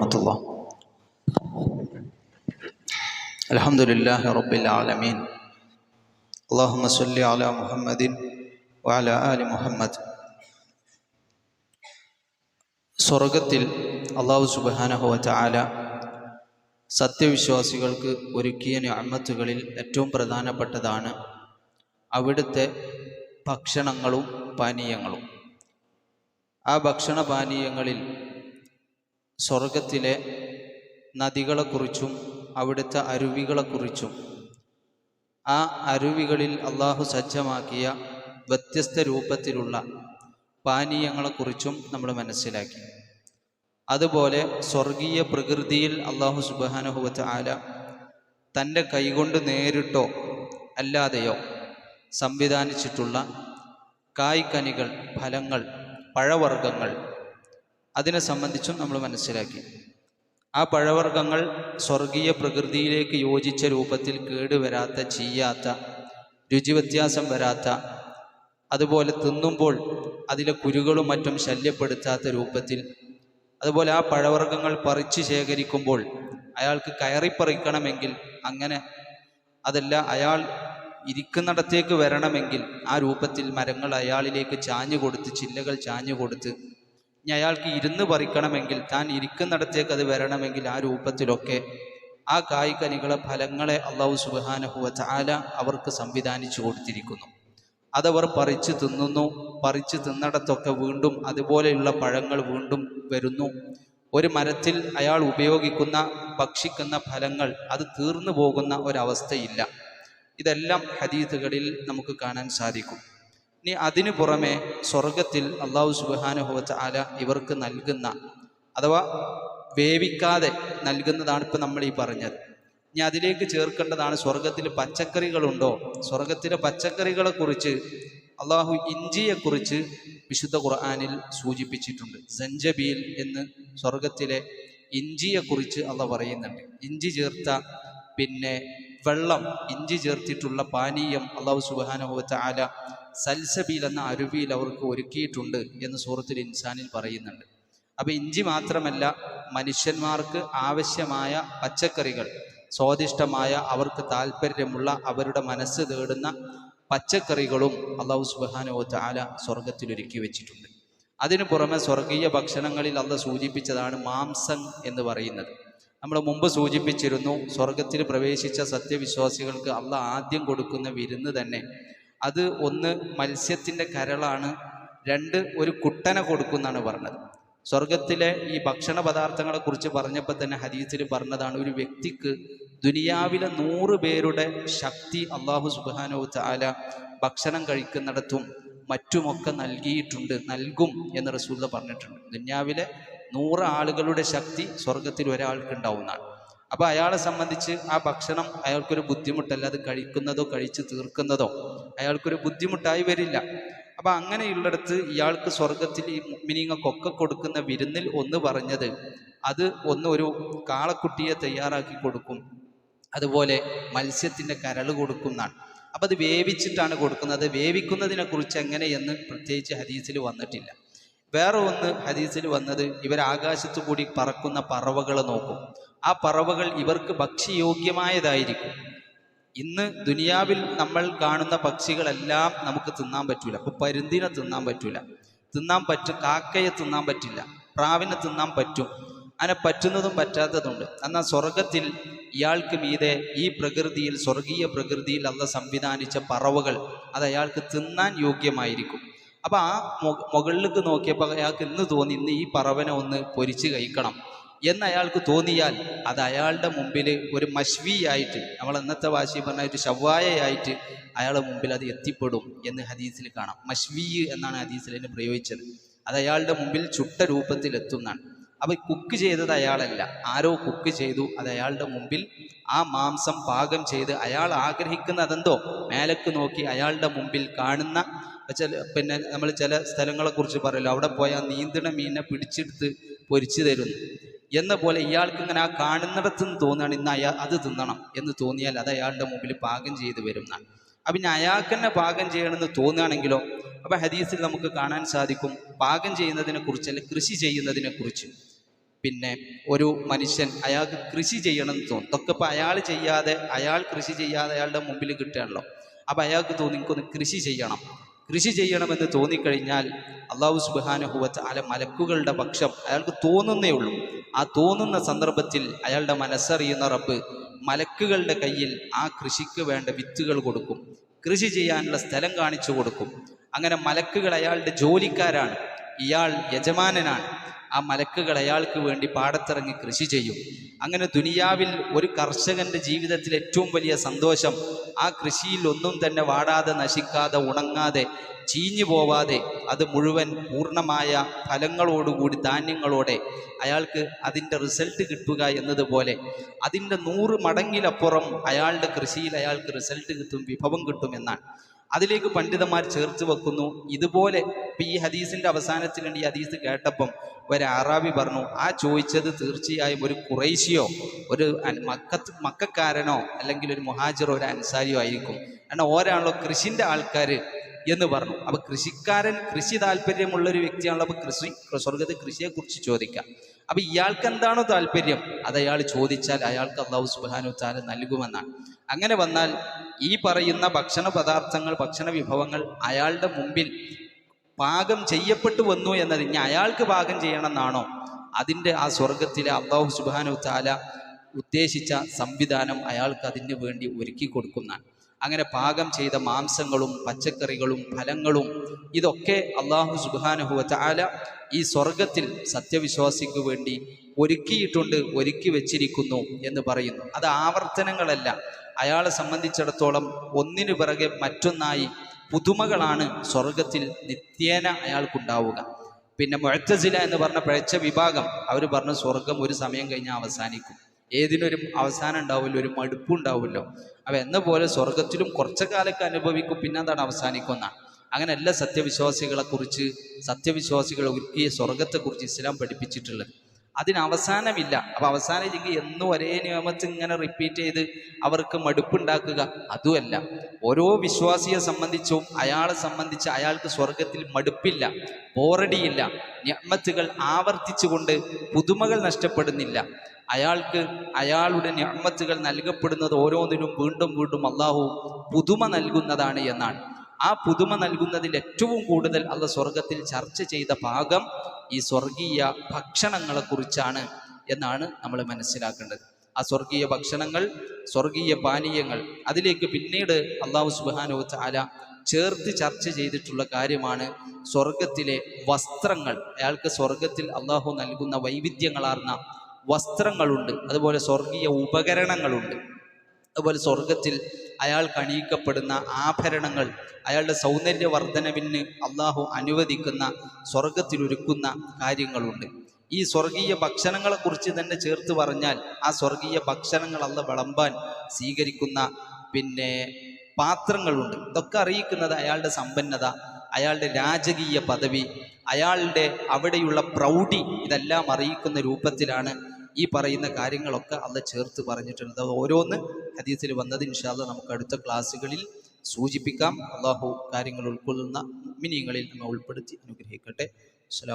ورحمة الله الحمد لله رب العالمين اللهم صل على محمد وعلى آل محمد സ്വർഗത്തിൽ അള്ളാഹു സുബാനഹുവ ചാല സത്യവിശ്വാസികൾക്ക് ഒരുക്കിയ ഞാമത്തുകളിൽ ഏറ്റവും പ്രധാനപ്പെട്ടതാണ് അവിടുത്തെ ഭക്ഷണങ്ങളും പാനീയങ്ങളും ആ ഭക്ഷണ പാനീയങ്ങളിൽ സ്വർഗത്തിലെ നദികളെക്കുറിച്ചും അവിടുത്തെ അരുവികളെക്കുറിച്ചും. ആ അരുവികളിൽ അള്ളാഹു സജ്ജമാക്കിയ വ്യത്യസ്ത രൂപത്തിലുള്ള പാനീയങ്ങളെക്കുറിച്ചും നമ്മൾ മനസ്സിലാക്കി. അതുപോലെ സ്വർഗീയ പ്രകൃതിയിൽ അള്ളാഹു സുബാനുഹുവത്ത് ആല തന്റെ കൈകൊണ്ട് നേരിട്ടോ അല്ലാതെയോ സംവിധാനിച്ചിട്ടുള്ള കായ്ക്കനികൾ ഫലങ്ങൾ പഴവർഗങ്ങൾ അതിനെ സംബന്ധിച്ചും നമ്മൾ മനസ്സിലാക്കി. ആ പഴവർഗങ്ങൾ സ്വർഗീയ പ്രകൃതിയിലേക്ക് യോജിച്ച രൂപത്തിൽ കേടുവരാത്ത ചെയ്യാത്ത രുചിവ്യത്യാസം വരാത്ത അതുപോലെ തിന്നുമ്പോൾ അതിലെ കുരുകളും മറ്റും ശല്യപ്പെടുത്താത്ത രൂപത്തിൽ അതുപോലെ ആ പഴവർഗങ്ങൾ പറിച്ച് ശേഖരിക്കുമ്പോൾ അയാൾക്ക് കയറിപ്പറിക്കണമെങ്കിൽ അങ്ങനെ അതല്ല അയാൾ ഇരിക്കുന്നിടത്തേക്ക് വരണമെങ്കിൽ ആ രൂപത്തിൽ മരങ്ങൾ അയാളിലേക്ക് ചാഞ്ഞു കൊടുത്ത് ചില്ലകൾ ചാഞ്ഞു കൊടുത്ത് ഇനി അയാൾക്ക് ഇരുന്ന് പറിക്കണമെങ്കിൽ താൻ ഇരിക്കുന്നിടത്തേക്ക് അത് വരണമെങ്കിൽ ആ രൂപത്തിലൊക്കെ ആ കായ്കനികളെ ഫലങ്ങളെ അള്ളാഹു സുബാനഹുവ ചാല അവർക്ക് സംവിധാനിച്ചു കൊടുത്തിരിക്കുന്നു. അതവർ പറിച്ച് തിന്നുന്നു പറിച്ച് തിന്നിടത്തൊക്കെ വീണ്ടും അതുപോലെയുള്ള പഴങ്ങൾ വീണ്ടും വരുന്നു. ഒരു മരത്തിൽ അയാൾ ഉപയോഗിക്കുന്ന ഭക്ഷിക്കുന്ന ഫലങ്ങൾ അത് തീർന്നു പോകുന്ന ഒരവസ്ഥയില്ല. ഇതെല്ലാം ഹദീത്തുകളിൽ നമുക്ക് കാണാൻ സാധിക്കും. ഇനി അതിനു പുറമെ സ്വർഗത്തിൽ അള്ളാഹു സുബാനുഭവത്ത് ആല ഇവർക്ക് നൽകുന്ന അഥവാ വേവിക്കാതെ നൽകുന്നതാണ് ഇപ്പം നമ്മൾ ഈ പറഞ്ഞത്. ഇനി അതിലേക്ക് ചേർക്കേണ്ടതാണ് സ്വർഗത്തിൽ പച്ചക്കറികളുണ്ടോ? സ്വർഗത്തിലെ പച്ചക്കറികളെ കുറിച്ച് അള്ളാഹു ഇഞ്ചിയെക്കുറിച്ച് വിശുദ്ധ ഖുർആാനിൽ സൂചിപ്പിച്ചിട്ടുണ്ട്. സഞ്ചബീൽ എന്ന് സ്വർഗത്തിലെ ഇഞ്ചിയെക്കുറിച്ച് അള്ള പറയുന്നുണ്ട്. ഇഞ്ചി ചേർത്ത പിന്നെ വെള്ളം ഇഞ്ചി ചേർത്തിട്ടുള്ള പാനീയം അള്ളാഹു സുബാനുഭവത്തെ ആല സൽസബീൽ എന്ന അരുവിയിൽ അവർക്ക് ഒരുക്കിയിട്ടുണ്ട് എന്ന് സൂറത്തിൽ ഇൻസാനിൽ പറയുന്നുണ്ട്. അപ്പോൾ ഇഞ്ചി മാത്രമല്ല മനുഷ്യന്മാർക്ക് ആവശ്യമായ പച്ചക്കറികൾ സ്വാദിഷ്ടമായ അവർക്ക് താല്പര്യമുള്ള അവരുടെ മനസ്സ് തേടുന്ന പച്ചക്കറികളും അള്ളാഹു സുബാനുഭവത്തെ ആല സ്വർഗത്തിൽ ഒരുക്കി വെച്ചിട്ടുണ്ട്. അതിനു പുറമെ സ്വർഗീയ ഭക്ഷണങ്ങളിൽ അള്ള സൂചിപ്പിച്ചതാണ് മാംസം എന്ന് പറയുന്നത്. നമ്മൾ മുമ്പ് സൂചിപ്പിച്ചിരുന്നു സ്വർഗത്തിൽ പ്രവേശിച്ച സത്യവിശ്വാസികൾക്ക് അള്ള ആദ്യം കൊടുക്കുന്ന വിരുന്ന് തന്നെ അത് ഒന്ന് മത്സ്യത്തിന്റെ കരളാണ്. രണ്ട് ഒരു കുട്ടന കൊടുക്കുന്നാണ് പറഞ്ഞത്. സ്വർഗത്തിലെ ഈ ഭക്ഷണ പദാർത്ഥങ്ങളെ കുറിച്ച് പറഞ്ഞപ്പോൾ തന്നെ ഹദീസിൽ പറഞ്ഞതാണ് ഒരു വ്യക്തിക്ക് ദുനിയാവിലെ നൂറ് പേരുടെ ശക്തി അള്ളാഹു സുബാനോ ചാല ഭക്ഷണം കഴിക്കുന്നിടത്തും മറ്റുമൊക്കെ നൽകിയിട്ടുണ്ട് നൽകും എന്ന് റസൂല പറഞ്ഞിട്ടുണ്ട്. ദുനിയാവിലെ നൂറ് ആളുകളുടെ ശക്തി സ്വർഗത്തിൽ ഒരാൾക്ക് ഉണ്ടാവുന്നതാണ്. അപ്പോൾ അയാളെ സംബന്ധിച്ച് ആ ഭക്ഷണം അയാൾക്കൊരു ബുദ്ധിമുട്ടല്ല അത് കഴിക്കുന്നതോ കഴിച്ച് തീർക്കുന്നതോ അയാൾക്കൊരു ബുദ്ധിമുട്ടായി വരില്ല. അപ്പം അങ്ങനെയുള്ളിടത്ത് ഇയാൾക്ക് സ്വർഗത്തിൽ ഈ മിനിങ്ങൾക്കൊക്കെ കൊടുക്കുന്ന വിരുന്നിൽ ഒന്ന് പറഞ്ഞത് അത് ഒന്ന് ഒരു കാളക്കുട്ടിയെ തയ്യാറാക്കി കൊടുക്കും അതുപോലെ മത്സ്യത്തിന്റെ കരൾ കൊടുക്കും എന്നാണ്. അപ്പം അത് വേവിച്ചിട്ടാണ് കൊടുക്കുന്നത്. വേവിക്കുന്നതിനെ കുറിച്ച് എങ്ങനെയെന്ന് പ്രത്യേകിച്ച് ഹദീസിൽ വന്നിട്ടില്ല. വേറെ ഒന്ന് ഹദീസിൽ വന്നത് ഇവർ ആകാശത്തു കൂടി പറക്കുന്ന പറവകളെ നോക്കും. ആ പറവകൾ ഇവർക്ക് ഭക്ഷ്യയോഗ്യമായതായിരിക്കും. ഇന്ന് ദുനിയാവിൽ നമ്മൾ കാണുന്ന പക്ഷികളെല്ലാം നമുക്ക് തിന്നാൻ പറ്റൂല. അപ്പൊ പരുന്തിനെ തിന്നാൻ പറ്റൂല. തിന്നാൻ പറ്റും കാക്കയെ തിന്നാൻ പറ്റില്ല. പ്രാവിനെ തിന്നാൻ പറ്റും. അങ്ങനെ പറ്റുന്നതും പറ്റാത്തതുണ്ട്. എന്നാൽ സ്വർഗത്തിൽ ഇയാൾക്ക് മീതെ ഈ പ്രകൃതിയിൽ സ്വർഗീയ പ്രകൃതിയിൽ അല്ല സംവിധാനിച്ച പറവകൾ അത് അയാൾക്ക് തിന്നാൻ യോഗ്യമായിരിക്കും. അപ്പൊ ആ മുകളിലേക്ക് നോക്കിയപ്പോൾ അയാൾക്ക് ഇന്ന് തോന്നി ഇന്ന് ഈ പറവനെ ഒന്ന് പൊരിച്ച് കഴിക്കണം. എന്ന് അയാൾക്ക് തോന്നിയാൽ അത് അയാളുടെ മുമ്പിൽ ഒരു മഷ്വിയായിട്ട് നമ്മൾ ഇന്നത്തെ വാശി പറഞ്ഞ ഒരു ഷവ്വായയായിട്ട് അയാളുടെ മുമ്പിൽ അത് എത്തിപ്പെടും എന്ന് ഹദീസിൽ കാണാം. മഷ്വി എന്നാണ് ഹദീസിൽ അതിന് പ്രയോഗിച്ചത്. അത് അയാളുടെ മുമ്പിൽ ചുട്ട രൂപത്തിൽ എത്തുന്നതാണ്. അപ്പോൾ കുക്ക് ചെയ്തത് അയാളല്ല. ആരോ കുക്ക് ചെയ്തു അത് അയാളുടെ മുമ്പിൽ ആ മാംസം പാകം ചെയ്ത് അയാൾ ആഗ്രഹിക്കുന്ന അതെന്തോ? മേലക്ക് നോക്കി അയാളുടെ മുമ്പിൽ കാണുന്ന ചില പിന്നെ നമ്മൾ ചില സ്ഥലങ്ങളെക്കുറിച്ച് പറയല്ലോ. അവിടെ പോയാൽ നീന്തണ മീനിനെ പിടിച്ചെടുത്ത് പൊരിച്ചു തരുന്നു. എന്ന പോലെ ഇയാൾക്ക് ഇങ്ങനെ ആ കാണുന്നിടത്ത് നിന്ന് തോന്നുകയാണ് ഇന്ന് അയാൾ അത് തിന്നണം എന്ന് തോന്നിയാൽ അത് അയാളുടെ മുമ്പിൽ പാകം ചെയ്ത് വരും എന്നാണ്. അപ്പം ഇനി അയാൾക്ക് തന്നെ പാകം ചെയ്യണമെന്ന് തോന്നുകയാണെങ്കിലോ അപ്പം ഹദീസിൽ നമുക്ക് കാണാൻ സാധിക്കും പാകം ചെയ്യുന്നതിനെ കുറിച്ച് അല്ലെ കൃഷി ചെയ്യുന്നതിനെ കുറിച്ച്. പിന്നെ ഒരു മനുഷ്യൻ അയാൾക്ക് കൃഷി ചെയ്യണം എന്ന് തോന്നും. ഇതൊക്കെ ഇപ്പം അയാൾ ചെയ്യാതെ അയാൾ കൃഷി ചെയ്യാതെ അയാളുടെ മുമ്പിൽ കിട്ടുകയാണല്ലോ. അപ്പം അയാൾക്ക് തോന്നി എനിക്കൊന്ന് കൃഷി ചെയ്യണം. കൃഷി ചെയ്യണമെന്ന് തോന്നിക്കഴിഞ്ഞാൽ അള്ളാഹു സുബാനുഹുവത്ത് അല മലക്കുകളുടെ പക്ഷം അയാൾക്ക് തോന്നുന്നേ ഉള്ളൂ. ആ തോന്നുന്ന സന്ദർഭത്തിൽ അയാളുടെ മനസ്സറിയുന്ന റബ്ബ് മലക്കുകളുടെ കയ്യിൽ ആ കൃഷിക്ക് വേണ്ട വിത്തുകൾ കൊടുക്കും. കൃഷി ചെയ്യാനുള്ള സ്ഥലം കാണിച്ചു കൊടുക്കും. അങ്ങനെ മലക്കുകൾ അയാളുടെ ജോലിക്കാരാണ്. ഇയാൾ യജമാനനാണ്. ആ മലക്കുകൾ അയാൾക്ക് വേണ്ടി പാടത്തിറങ്ങി കൃഷി ചെയ്യും. അങ്ങനെ ദുനിയാവിൽ ഒരു കർഷകന്റെ ജീവിതത്തിൽ ഏറ്റവും വലിയ സന്തോഷം ആ കൃഷിയിൽ ഒന്നും തന്നെ വാടാതെ നശിക്കാതെ ഉണങ്ങാതെ ചീഞ്ഞു പോവാതെ അത് മുഴുവൻ പൂർണമായ ഫലങ്ങളോടുകൂടി ധാന്യങ്ങളോടെ അയാൾക്ക് അതിന്റെ റിസൾട്ട് കിട്ടുക എന്നതുപോലെ അതിന്റെ നൂറ് മടങ്ങിലപ്പുറം അയാളുടെ കൃഷിയിൽ അയാൾക്ക് റിസൾട്ട് കിട്ടും വിഭവം കിട്ടും എന്നാണ്. അതിലേക്ക് പണ്ഡിതന്മാർ ചേർത്ത് വെക്കുന്നു. ഇതുപോലെ ഇപ്പം ഈ ഹദീസിന്റെ അവസാനത്തിലുണ്ട് ഈ ഹദീസ് കേട്ടപ്പം ഒരു അറാബി പറഞ്ഞു ആ ചോദിച്ചത് തീർച്ചയായും ഒരു കുറേശിയോ ഒരു മക്കത്ത് മക്കാരനോ അല്ലെങ്കിൽ ഒരു മുഹാജിറോ ഒരു അൻസാരിയോ ആയിരിക്കും. കാരണം ഓരാണല്ലോ കൃഷിന്റെ ആൾക്കാർ എന്ന് പറഞ്ഞു. അപ്പൊ കൃഷിക്കാരൻ കൃഷി താല്പര്യമുള്ള ഒരു വ്യക്തിയാണല്ലോ അപ്പൊ കൃഷി സ്വർഗത്തെ കൃഷിയെക്കുറിച്ച് ചോദിക്കാം. അപ്പൊ ഇയാൾക്ക് എന്താണോ താല്പര്യം? അത് അയാൾ ചോദിച്ചാൽ അയാൾക്ക് അള്ളാഹു സുബാനു താല നൽകുമെന്നാണ്. അങ്ങനെ വന്നാൽ ഈ പറയുന്ന ഭക്ഷണ പദാർത്ഥങ്ങൾ ഭക്ഷണ വിഭവങ്ങൾ അയാളുടെ മുമ്പിൽ പാകം ചെയ്യപ്പെട്ടു വന്നു എന്നത് ഇനി അയാൾക്ക് പാകം ചെയ്യണമെന്നാണോ? അതിന്റെ ആ സ്വർഗത്തിലെ അള്ളാഹു സുബാനു താല ഉദ്ദേശിച്ച സംവിധാനം അയാൾക്ക് അതിന് വേണ്ടി ഒരുക്കി കൊടുക്കുന്നതാണ്. അങ്ങനെ പാകം ചെയ്ത മാംസങ്ങളും പച്ചക്കറികളും ഫലങ്ങളും ഇതൊക്കെ അള്ളാഹു സുബാനുഹുവ താല ഈ സ്വർഗത്തിൽ സത്യവിശ്വാസിക്ക് വേണ്ടി ഒരുക്കിയിട്ടുണ്ട് ഒരുക്കി വെച്ചിരിക്കുന്നു എന്ന് പറയുന്നു. അത് ആവർത്തനങ്ങളല്ല. അയാളെ സംബന്ധിച്ചിടത്തോളം ഒന്നിനു പിറകെ മറ്റൊന്നായി പുതുമകളാണ് സ്വർഗത്തിൽ നിത്യേന അയാൾക്കുണ്ടാവുക. പിന്നെ മുഴത്തസില എന്ന് പറഞ്ഞ പഴച്ച വിഭാഗം അവർ പറഞ്ഞ സ്വർഗം ഒരു സമയം കഴിഞ്ഞാൽ അവസാനിക്കും. ഏതിനൊരു അവസാനം ഉണ്ടാവില്ല ഒരു മടുപ്പുണ്ടാവുമല്ലോ അവ എന്ന പോലെ സ്വർഗത്തിലും കുറച്ച കാലൊക്കെ അനുഭവിക്കും പിന്നെ എന്താണ് അവസാനിക്കുന്നതാണ് അങ്ങനെ എല്ലാ സത്യവിശ്വാസികളെ കുറിച്ച് സത്യവിശ്വാസികളെ ഒരുക്കിയ സ്വർഗത്തെക്കുറിച്ച് ഇസ്ലാം പഠിപ്പിച്ചിട്ടുള്ളത്. അതിന് അവസാനമില്ല. അപ്പൊ അവസാനിച്ചെങ്കിൽ എന്നും ഒരേ നിയമത്തിൽ ഇങ്ങനെ റിപ്പീറ്റ് ചെയ്ത് അവർക്ക് മടുപ്പുണ്ടാക്കുക. അതുമല്ല ഓരോ വിശ്വാസിയെ സംബന്ധിച്ചും അയാളെ സംബന്ധിച്ച് അയാൾക്ക് സ്വർഗത്തിൽ മടുപ്പില്ല ബോറടിയില്ല ഞമ്മത്തുകൾ ആവർത്തിച്ചുകൊണ്ട് പുതുമകൾ നഷ്ടപ്പെടുന്നില്ല. അയാൾക്ക് അയാളുടെ ഞമ്മത്തുകൾ നൽകപ്പെടുന്നത് ഓരോന്നിനും വീണ്ടും വീണ്ടും അള്ളാഹു പുതുമ നൽകുന്നതാണ് എന്നാണ്. ആ പുതുമ നൽകുന്നതിൽ ഏറ്റവും കൂടുതൽ അള്ള സ്വർഗത്തിൽ ചർച്ച ചെയ്ത ഭാഗം ഈ സ്വർഗീയ ഭക്ഷണങ്ങളെ കുറിച്ചാണ് എന്നാണ് നമ്മൾ മനസ്സിലാക്കേണ്ടത്. ആ സ്വർഗീയ ഭക്ഷണങ്ങൾ സ്വർഗീയ പാനീയങ്ങൾ അതിലേക്ക് പിന്നീട് അള്ളാഹു സുബാനോ ചാല ചേർത്ത് ചർച്ച ചെയ്തിട്ടുള്ള കാര്യമാണ് സ്വർഗത്തിലെ വസ്ത്രങ്ങൾ. അയാൾക്ക് സ്വർഗത്തിൽ അള്ളാഹു നൽകുന്ന വൈവിധ്യങ്ങളാർന്ന വസ്ത്രങ്ങളുണ്ട്. അതുപോലെ സ്വർഗീയ ഉപകരണങ്ങളുണ്ട്. അതുപോലെ സ്വർഗത്തിൽ അയാൾക്ക് അണിയിക്കപ്പെടുന്ന ആഭരണങ്ങൾ അയാളുടെ സൗന്ദര്യവർദ്ധനവിന് അള്ളാഹു അനുവദിക്കുന്ന സ്വർഗത്തിലൊരുക്കുന്ന കാര്യങ്ങളുണ്ട്. ഈ സ്വർഗീയ ഭക്ഷണങ്ങളെക്കുറിച്ച് തന്നെ ചേർത്ത് പറഞ്ഞാൽ ആ സ്വർഗീയ ഭക്ഷണങ്ങൾ അല്ല വിളമ്പാൻ സ്വീകരിക്കുന്ന പിന്നെ പാത്രങ്ങളുണ്ട്. ഇതൊക്കെ അറിയിക്കുന്നത് അയാളുടെ സമ്പന്നത അയാളുടെ രാജകീയ പദവി അയാളുടെ അവിടെയുള്ള പ്രൗഢി ഇതെല്ലാം അറിയിക്കുന്ന രൂപത്തിലാണ് ഈ പറയുന്ന കാര്യങ്ങളൊക്കെ അല്ല ചേർത്ത് പറഞ്ഞിട്ടുണ്ട്. അത് ഓരോന്ന് ഹദീസിൽ വന്നത് ഇൻഷാല്ല നമുക്ക് അടുത്ത ക്ലാസ്സുകളിൽ സൂചിപ്പിക്കാം. അള്ളാഹു കാര്യങ്ങൾ ഉൾക്കൊള്ളുന്ന മിനിങ്ങളിൽ നമ്മൾ ഉൾപ്പെടുത്തി അനുഗ്രഹിക്കട്ടെ. അസ്സലാമു